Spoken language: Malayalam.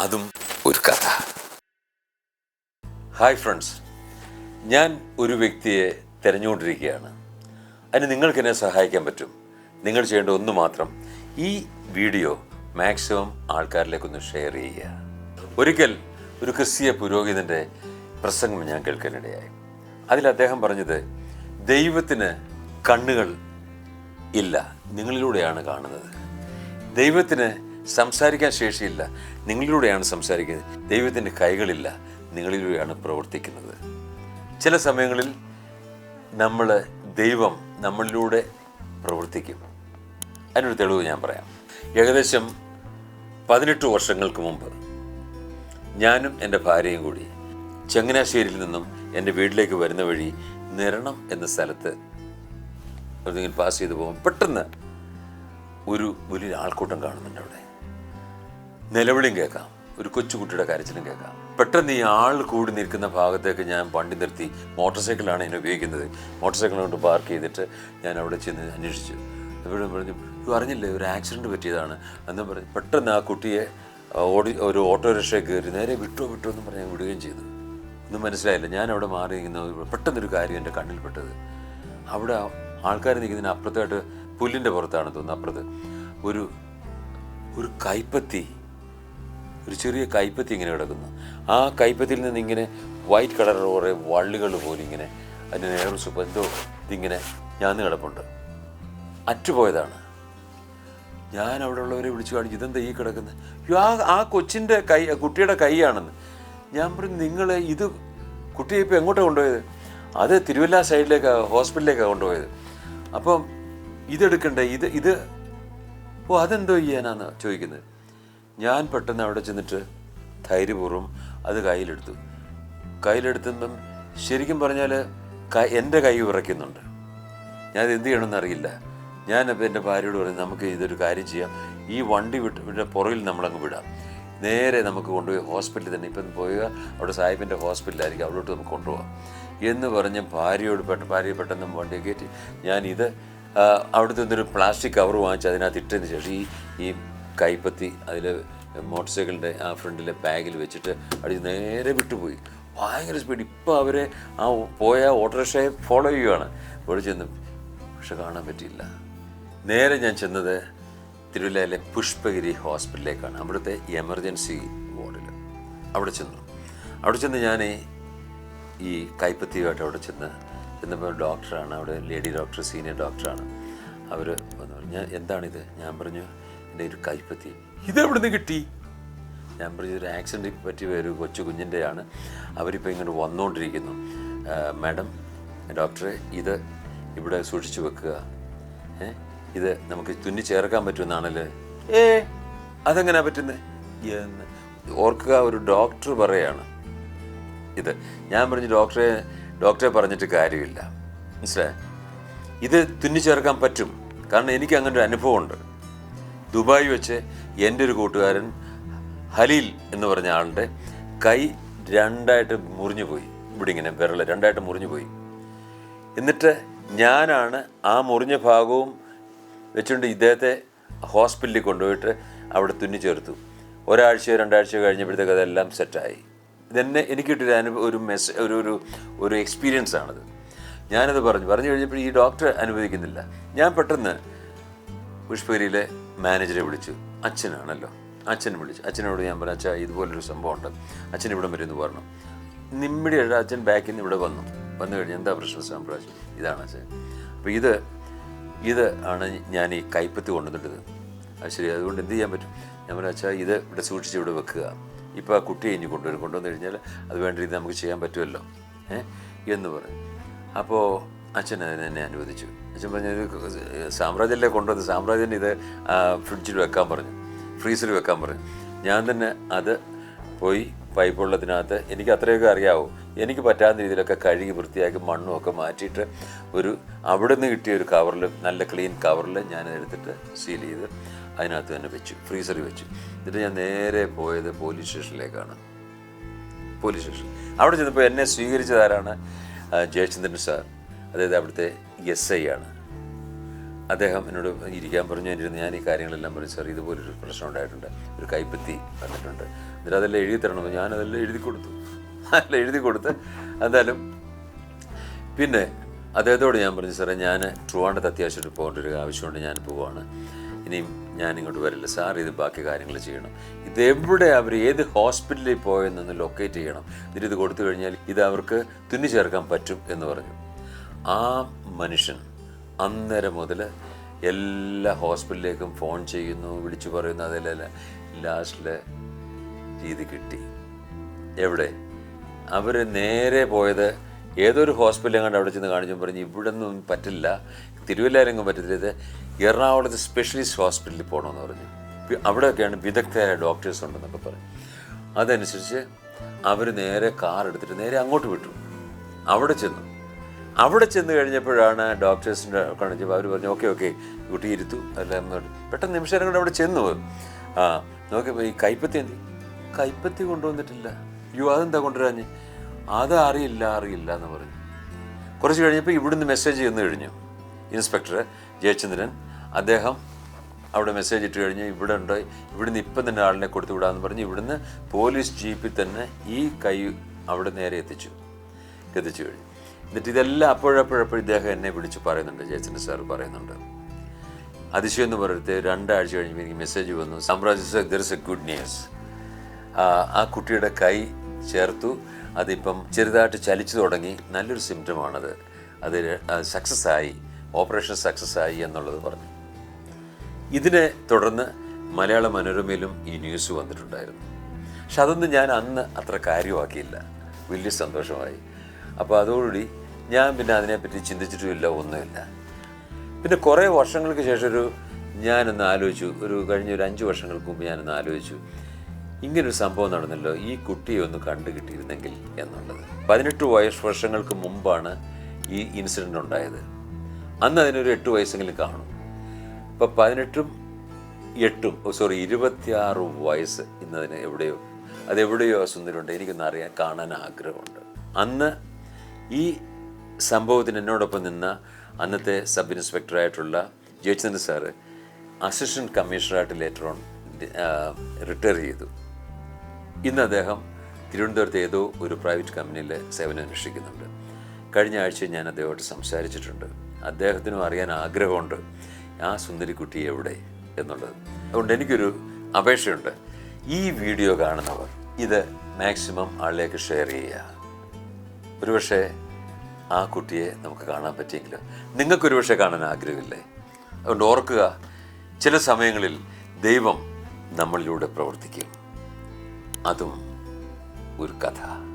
അതും ഒരു കഥ. ഹായ് ഫ്രണ്ട്സ് ഞാൻ ഒരു വ്യക്തിയെ തിരഞ്ഞുകൊണ്ടിരിക്കുകയാണ്. അതിന് നിങ്ങൾക്ക് എന്നെ സഹായിക്കാൻ പറ്റും. നിങ്ങൾ ചെയ്യേണ്ട ഒന്ന് മാത്രം ഈ വീഡിയോ മാക്സിമം ആൾക്കാരിലേക്കൊന്ന് ഷെയർ ചെയ്യുക. ഒരിക്കൽ ഒരു ക്രിസ്തീയ പുരോഹിതന്റെ പ്രസംഗം ഞാൻ കേൾക്കാനിടയായി. അതിൽ അദ്ദേഹം പറഞ്ഞത് ദൈവത്തിന് കണ്ണുകൾ ഇല്ല. നിങ്ങളിലൂടെയാണ് കാണുന്നത്. ദൈവത്തിന് സംസാരിക്കാൻ ശേഷിയില്ല. നിങ്ങളിലൂടെയാണ് സംസാരിക്കുന്നത്. ദൈവത്തിന്റെ കൈകളില്ല. നിങ്ങളിലൂടെയാണ് പ്രവർത്തിക്കുന്നത്. ചില സമയങ്ങളിൽ നമ്മൾ ദൈവം നമ്മളിലൂടെ പ്രവർത്തിക്കും. അതിനൊരു തെളിവ് ഞാൻ പറയാം. ഏകദേശം പതിനെട്ട് വർഷങ്ങൾക്ക് മുമ്പ് ഞാനും എന്റെ ഭാര്യയും കൂടി ചങ്ങനാശ്ശേരിയിൽ നിന്നും എന്റെ വീട്ടിലേക്ക് വരുന്ന വഴി നിരണം എന്ന സ്ഥലത്ത് എന്തെങ്കിലും പാസ് ചെയ്ത് പോകും പെട്ടെന്ന് ഒരു വലിയ ആൾക്കൂട്ടം കാണുന്നുണ്ട് അവിടെ. നിലവിളിയും കേൾക്കാം. ഒരു കൊച്ചുകുട്ടിയുടെ കരച്ചിലും കേൾക്കാം. പെട്ടെന്ന് ഈ ആൾ കൂടി നിൽക്കുന്ന ഭാഗത്തേക്ക് ഞാൻ വണ്ടി നിർത്തി മോട്ടോർ സൈക്കിളാണ് ഞാൻ ഉപയോഗിക്കുന്നത്. മോട്ടോർ സൈക്കിൾ കൊണ്ട് പാർക്ക് ചെയ്തിട്ട് ഞാൻ അവിടെ ചെന്ന് അന്വേഷിച്ചു. എപ്പോഴും പറഞ്ഞു "ഇത് അറിഞ്ഞില്ലേ? ഒരു ആക്സിഡന്റ് പറ്റിയതാണ്. എന്ന് പറഞ്ഞു പെട്ടെന്ന് ആ കുട്ടിയെ ഓടി ഒരു ഓട്ടോറിക്ഷയിൽ കയറി നേരെ വിട്ടോ വിട്ടോ എന്ന് പറഞ്ഞ് വിടുകയും ചെയ്തു. ഒന്നും മനസ്സിലായില്ല. ഞാൻ അവിടെ മാറി നിൽക്കുന്ന പെട്ടെന്നൊരു കാര്യം എന്റെ കണ്ണിൽപ്പെട്ടത് അവിടെ ആൾക്കാർ നിൽക്കുന്നതിന് അപ്പുറത്തായിട്ട് പുല്ലിന്റെ പുറത്താണ് തോന്നുന്നത് അപ്പുറത്ത്. ഒരു ഒരു കൈപ്പത്തി ഒരു ചെറിയ കൈപ്പത്തി ഇങ്ങനെ കിടക്കുന്നു. ആ കൈപ്പത്തിയിൽ നിന്ന് ഇങ്ങനെ വൈറ്റ് കളർ കുറേ വള്ളികൾ പോലെ ഇങ്ങനെ അതിന് നേരം സുപ്പം എന്തോ ഇതിങ്ങനെ ഞാൻ കിടപ്പുണ്ട്. അറ്റുപോയതാണ്. ഞാൻ അവിടെ ഉള്ളവരെ വിളിച്ചു കാണിച്ചു ഇതെന്താ ഈ കിടക്കുന്നത് "അയ്യോ, ആ ആ കൊച്ചിന്റെ കൈ കുട്ടിയുടെ കൈയാണെന്ന്. ഞാൻ പറഞ്ഞു നിങ്ങൾ ഇത് കുട്ടിയെ ഇപ്പോൾ എങ്ങോട്ടാണ് കൊണ്ടുപോയത്? അത് തിരുവല്ല സൈഡിലേക്കാണ് ഹോസ്പിറ്റലിലേക്കാണ് കൊണ്ടുപോയത്. അപ്പം ഇതെടുക്കണ്ടേ? ഇത് ഇത് ഓ അതെന്തോ ചെയ്യാനാന്ന് ചോദിക്കുന്നത്. ഞാൻ പെട്ടെന്ന് അവിടെ ചെന്നിട്ട് ധൈര്യപൂർവം അത് കയ്യിലെടുത്തു. കയ്യിലെടുത്തുമ്പം ശരിക്കും പറഞ്ഞാൽ എന്റെ കൈ വിറയ്ക്കുന്നുണ്ട്. ഞാൻ എന്ത് ചെയ്യണമെന്ന് അറിയില്ല. ഞാൻ അപ്പോൾ എന്റെ ഭാര്യയോട് പറഞ്ഞു നമുക്ക് ഇതൊരു കാര്യം ചെയ്യാം. ഈ വണ്ടി വിട്ട് പുറകിൽ നമ്മളങ്ങ് വിടാം. നേരെ നമുക്ക് കൊണ്ടുപോയി ഹോസ്പിറ്റലിൽ തന്നെ ഇപ്പം പോവുക അവിടെ സാഹിബിന്റെ ഹോസ്പിറ്റലായിരിക്കും. അവിടോട്ട് നമുക്ക് കൊണ്ടുപോകാം എന്ന് പറഞ്ഞ് ഭാര്യയോട് പെട്ട ഭാര്യയെ പെട്ടെന്ന് വണ്ടി കയറ്റി. ആ, അവിടുത്തെ എന്തൊരു പ്ലാസ്റ്റിക് കവർ വാങ്ങിച്ച് അതിനകത്ത് ഇട്ടതിന് ശേഷം ഈ ഈ കൈപ്പത്തി അതിൽ മോട്ടോർ സൈക്കിളിന്റെ ആ ഫ്രണ്ടിലെ ബാഗിൽ വെച്ചിട്ട് അടി നേരെ വിട്ടുപോയി. ഭയങ്കര സ്പീഡ് ഇപ്പോൾ അവരെ ആ പോയ ഓട്ടോറിക്ഷയെ ഫോളോ ചെയ്യുകയാണ് ഇവിടെ ചെന്ന് പക്ഷെ കാണാൻ പറ്റിയില്ല. നേരെ ഞാൻ ചെന്നത് തിരുവല്ലയിലെ പുഷ്പഗിരി ഹോസ്പിറ്റലിലേക്കാണ്. അവിടുത്തെ എമർജൻസി വാർഡിൽ അവിടെ ചെന്നു. അവിടെ ചെന്ന് ഞാൻ ഈ കൈപ്പത്തിയുമായിട്ട് അവിടെ ചെന്ന് ചെന്നപ്പോൾ ഡോക്ടറാണ് അവിടെ ലേഡി ഡോക്ടർ സീനിയർ ഡോക്ടറാണ് അവർ പറഞ്ഞു, എന്താണിത്? ഞാൻ പറഞ്ഞു എന്റെ ഒരു കൈപ്പത്തി. ഇതെവിടെ നിന്ന് കിട്ടി? ഞാൻ പറഞ്ഞ ഒരു ആക്സിഡന്റ് പറ്റിയ ഒരു കൊച്ചു കുഞ്ഞിന്റെയാണ്. അവരിപ്പോൾ ഇങ്ങോട്ട് വന്നുകൊണ്ടിരിക്കുന്നു മാഡം ഡോക്ടറെ ഇത് ഇവിടെ സൂക്ഷിച്ചു വെക്കുക. ഏ ഇത് നമുക്ക് തുന്നി ചേർക്കാൻ പറ്റുമെന്നാണല്ലേ? ഏ അതെങ്ങനെയാ പറ്റുന്നത് എന്ന്. ഓർക്കുക ഒരു ഡോക്ടർ പറയാണ് ഇത്. ഞാൻ പറഞ്ഞു ഡോക്ടറെ ഡോക്ടറെ പറഞ്ഞിട്ട് കാര്യമില്ല. മനസ്സിലായി? ഇത് തുന്നി ചേർക്കാൻ പറ്റും. കാരണം എനിക്ക് അങ്ങനെ ഒരു അനുഭവമുണ്ട്. ദുബായ് വെച്ച് എന്റെ ഒരു കൂട്ടുകാരൻ ഹലീൽ എന്ന് പറഞ്ഞ ആളുടെ കൈ രണ്ടായിട്ട് മുറിഞ്ഞു പോയി. ഇവിടെ ഇങ്ങനെ വിരൽ രണ്ടായിട്ട് മുറിഞ്ഞു പോയി. എന്നിട്ട് ഞാനാണ് ആ മുറിഞ്ഞ ഭാഗവും വെച്ചുകൊണ്ട് ഇദ്ദേഹത്തെ ഹോസ്പിറ്റലിൽ കൊണ്ടുപോയിട്ട് അവിടെ തുന്നി ചേർത്തു. ഒരാഴ്ചയോ രണ്ടാഴ്ചയോ കഴിഞ്ഞപ്പോഴത്തേക്ക് അതെല്ലാം സെറ്റായി. ഇതെന്നെ എനിക്ക് കിട്ടിയൊരു അനുഭവം ഒരു മെസ് ഒരു ഒരു ഒരു എക്സ്പീരിയൻസ് ആണത്. ഞാനത് പറഞ്ഞു. പറഞ്ഞു കഴിഞ്ഞപ്പോൾ ഈ ഡോക്ടർ അനുവദിക്കുന്നില്ല. ഞാൻ പെട്ടെന്ന് പുഷ്പഗിരിയിലെ മാനേജറെ വിളിച്ചു. അച്ഛനാണല്ലോ. അച്ഛനെ വിളിച്ചു. അച്ഛനോട് ഞാൻ പറഞ്ഞു അച്ഛാ ഇതുപോലൊരു സംഭവമുണ്ട്. അച്ഛൻ ഇവിടെ വരുമെന്ന് പറഞ്ഞു. നിമ്മിടി അച്ഛൻ ബാക്കിൽ നിന്ന് ഇവിടെ വന്നു. വന്നു കഴിഞ്ഞ് എന്താ പ്രശ്നം? സാമ്പ്രാജ് ഇതാണ് അച്ഛൻ. അപ്പോൾ ഇത് ഇത് ആണ് ഞാൻ ഈ കൈപ്പത്തി കൊണ്ടുവന്നിട്ടത്. അത് ശരി അതുകൊണ്ട് എന്ത് ചെയ്യാൻ പറ്റും? ഞാൻ പറഞ്ഞു അച്ഛാ ഇത് ഇവിടെ സൂക്ഷിച്ച് ഇവിടെ വെക്കുക. ഇപ്പോൾ ആ കുട്ടിയെ ഇനി കൊണ്ടുവരും. കൊണ്ടുവന്ന് കഴിഞ്ഞാൽ അത് വേണ്ട രീതി നമുക്ക് ചെയ്യാൻ പറ്റുമല്ലോ. ഏ? എന്ന് പറഞ്ഞു. അപ്പോൾ അച്ഛൻ അതിനെ അനുവദിച്ചു. അച്ഛൻ പറഞ്ഞു ഇത് സാമ്രാജ്യല്ലേ കൊണ്ടുവന്ന് സാമ്രാജ്യൻ ഇത് ഫ്രിഡ്ജിൽ വെക്കാൻ പറഞ്ഞു. ഫ്രീസറിൽ വെക്കാൻ പറഞ്ഞു. ഞാൻ തന്നെ അത് പോയി പൈപ്പ് വെള്ളത്തിനകത്ത് എനിക്ക് അത്രയൊക്കെ അറിയാവൂ. എനിക്ക് പറ്റാവുന്ന രീതിയിലൊക്കെ കഴുകി വൃത്തിയാക്കി മണ്ണും ഒക്കെ മാറ്റിയിട്ട് ഒരു അവിടെ നിന്ന് കിട്ടിയ ഒരു കവറിൽ നല്ല ക്ലീൻ കവറിൽ ഞാൻ എടുത്തിട്ട് സീൽ ചെയ്ത് അതിനകത്ത് തന്നെ വെച്ചു. ഫ്രീസറിൽ വെച്ചു. എന്നിട്ട് ഞാൻ നേരെ പോയത് പോലീസ് സ്റ്റേഷനിലേക്കാണ്. Police station. അവിടെ ചെന്നപ്പോൾ എന്നെ സ്വീകരിച്ചതാരാണ് ജയചന്ദ്രൻ സാർ. അതായത് അവിടുത്തെ എസ് ഐ ആണ്. അദ്ദേഹം എന്നോട് ഇരിക്കാൻ പറഞ്ഞു എന്നിരുന്നു ഞാൻ ഈ കാര്യങ്ങളെല്ലാം പറഞ്ഞു സാർ ഇതുപോലൊരു പ്രശ്നം ഉണ്ടായിട്ടുണ്ട്. ഒരു കൈപ്പത്തി വന്നിട്ടുണ്ട്. എന്നിട്ട് അതെല്ലാം എഴുതി തരണമെന്ന് ഞാനതെല്ലാം എഴുതി കൊടുത്തു. അതെല്ലാം എഴുതി കൊടുത്ത് എന്തായാലും പിന്നെ അദ്ദേഹത്തോട് ഞാൻ പറഞ്ഞു സാറേ ഞാൻ ട്രുവാണ്ടത്ത് അത്യാവശ്യമായിട്ട് പോകേണ്ട ഒരു ആവശ്യമുണ്ട്. ഞാൻ പോവാണ്. ഇനിയും ഞാൻ ഇങ്ങോട്ട് വരില്ല. സാർ ഇത് ബാക്കി കാര്യങ്ങൾ ചെയ്യണം. ഇത് എവിടെ അവർ ഏത് ഹോസ്പിറ്റലിൽ പോയെന്നൊന്ന് ലൊക്കേറ്റ് ചെയ്യണം. എന്നിട്ട് ഇത് കൊടുത്തു കഴിഞ്ഞാൽ ഇത് അവർക്ക് തുന്നി ചേർക്കാൻ പറ്റും എന്ന് പറഞ്ഞു. ആ മനുഷ്യൻ അന്നേരം മുതൽ എല്ലാ ഹോസ്പിറ്റലിലേക്കും ഫോൺ ചെയ്യുന്നു വിളിച്ചു പറയുന്നു അതിലെല്ലാം ലാസ്റ്റിൽ രീതി കിട്ടി. എവിടെ? അവർ നേരെ പോയത് ഏതൊരു ഹോസ്പിറ്റലും കണ്ട് അവിടെ ചെന്ന് കാണിച്ചു പറഞ്ഞ് ഇവിടെ ഒന്നും പറ്റില്ല തിരുവല്ലാരെങ്കും പറ്റത്തില്ല ഇത് എറണാകുളത്ത് സ്പെഷ്യലിസ്റ്റ് ഹോസ്പിറ്റലിൽ പോകണമെന്ന് പറഞ്ഞു. അവിടെയൊക്കെയാണ് വിദഗ്ധരായ ഡോക്ടേഴ്സ് ഉണ്ടെന്നൊക്കെ പറഞ്ഞു. അതനുസരിച്ച് അവർ നേരെ കാർ എടുത്തിട്ട് നേരെ അങ്ങോട്ട് വിട്ടു. അവിടെ ചെന്നു. അവിടെ ചെന്ന് കഴിഞ്ഞപ്പോഴാണ് ഡോക്ടേഴ്സിന്റെ കാണിച്ചപ്പോൾ അവർ പറഞ്ഞു ഓക്കെ ഓക്കെ കുട്ടി ഇരുത്തു. എല്ലാം. പെട്ടെന്ന് നിമിഷം കൊണ്ട് അവിടെ ചെന്നു. ആ നോക്കിയപ്പോൾ ഈ കൈപ്പത്തി എന്തി? കൈപ്പത്തി കൊണ്ടുവന്നിട്ടില്ല. യു അതെന്താ കൊണ്ടുവരാഞ്ഞ്? അത് അറിയില്ല അറിയില്ല എന്ന് പറഞ്ഞു. കുറച്ച് കഴിഞ്ഞപ്പോൾ ഇവിടുന്ന് മെസ്സേജ് ചെന്ന് കഴിഞ്ഞു. ഇൻസ്പെക്ടർ ജയചന്ദ്രൻ അദ്ദേഹം അവിടെ മെസ്സേജ് ഇട്ട് കഴിഞ്ഞ്. ഇവിടെ ഉണ്ട്. ഇവിടുന്ന് ഇപ്പം തന്നെ ആളിനെ കൊടുത്തു വിടാമെന്ന് പറഞ്ഞ് ഇവിടുന്ന് പോലീസ് ജീപ്പിൽ തന്നെ ഈ കൈ അവിടെ നേരെ എത്തിച്ചു. എത്തിച്ചു കഴിഞ്ഞു. എന്നിട്ട് ഇതെല്ലാം അപ്പോഴപ്പോഴപ്പോഴും ഇദ്ദേഹം എന്നെ വിളിച്ച് പറയുന്നുണ്ട് ജയചന്ദ്രൻ സാർ പറയുന്നുണ്ട്. അതിശയം എന്ന് പറയുന്നത് രണ്ടാഴ്ച കഴിഞ്ഞപ്പോൾ എനിക്ക് മെസ്സേജ് വന്നു സാമ്രാജ്യ there is a good news ആ കുട്ടിയുടെ കൈ ചേർത്തു അതിപ്പം ചെറുതായിട്ട് ചലിച്ചു തുടങ്ങി നല്ലൊരു സിംറ്റമാണത് അത് സക്സസ് ആയി ഓപ്പറേഷൻ സക്സസ് ആയി എന്നുള്ളത് പറഞ്ഞു. ഇതിനെ തുടർന്ന് മലയാള മനോരമയിലും ഈ ന്യൂസ് വന്നിട്ടുണ്ടായിരുന്നു. പക്ഷെ അതൊന്നും ഞാൻ അന്ന് അത്ര കാര്യമാക്കിയില്ല. വലിയ സന്തോഷമായി. അപ്പോൾ അതോടുകൂടി ഞാൻ പിന്നെ അതിനെപ്പറ്റി ചിന്തിച്ചിട്ടുമില്ല ഒന്നുമില്ല. പിന്നെ കുറേ വർഷങ്ങൾക്ക് ശേഷം ഒരു ഞാനൊന്ന് ആലോചിച്ചു. ഒരു കഴിഞ്ഞ ഒരു അഞ്ച് വർഷങ്ങൾക്ക് മുമ്പ് ഞാനൊന്ന് ആലോചിച്ചു. ഇങ്ങനൊരു സംഭവം നടന്നല്ലോ ഈ കുട്ടിയെ ഒന്ന് കണ്ടു കിട്ടിയിരുന്നെങ്കിൽ എന്നുള്ളത്. പതിനെട്ട് വയസ്സ് വർഷങ്ങൾക്ക് മുമ്പാണ് ഈ ഇൻസിഡന്റ് ഉണ്ടായത്. അന്ന് അതിനൊരു എട്ട് വയസ്സെങ്കിലും കാണും. ഇപ്പം പതിനെട്ടും എട്ടും സോറി ഇരുപത്തിയാറ് വയസ്സ് ഇന്നതിന് എവിടെയോ അതെവിടെയോ സുന്ദരമുണ്ട് എനിക്കൊന്ന് അറിയാൻ കാണാൻ ആഗ്രഹമുണ്ട്. അന്ന് ഈ സംഭവത്തിന് എന്നോടൊപ്പം നിന്ന അന്നത്തെ സബ് ഇൻസ്പെക്ടറായിട്ടുള്ള ജയചന്ദ്ര സാറ് അസിസ്റ്റന്റ് കമ്മീഷണറായിട്ട് ലേറ്റർ ഓൺ റിട്ടയർ ചെയ്തു. ഇന്ന് അദ്ദേഹം തിരുവനന്തപുരത്ത് ഏതോ ഒരു പ്രൈവറ്റ് കമ്പനിയിൽ സേവനം അനുഷ്ഠിക്കുന്നുണ്ട്. കഴിഞ്ഞ ആഴ്ച ഞാൻ അദ്ദേഹമായിട്ട് സംസാരിച്ചിട്ടുണ്ട്. അദ്ദേഹത്തിനും അറിയാൻ ആഗ്രഹമുണ്ട് ആ സുന്ദരിക്കുട്ടി എവിടെ? എന്നുള്ളത്. അതുകൊണ്ട് എനിക്കൊരു അപേക്ഷയുണ്ട്. ഈ വീഡിയോ കാണുന്നവർ ഇത് മാക്സിമം ആളിലേക്ക് ഷെയർ ചെയ്യുക. ഒരുപക്ഷെ ആ കുട്ടിയെ നമുക്ക് കാണാൻ പറ്റിയെങ്കിലും നിങ്ങൾക്കൊരുപക്ഷെ കാണാൻ ആഗ്രഹമില്ലേ? അതുകൊണ്ട് ഓർക്കുക ചില സമയങ്ങളിൽ ദൈവം നമ്മളിലൂടെ പ്രവർത്തിക്കും. അതും ഒരു കഥ.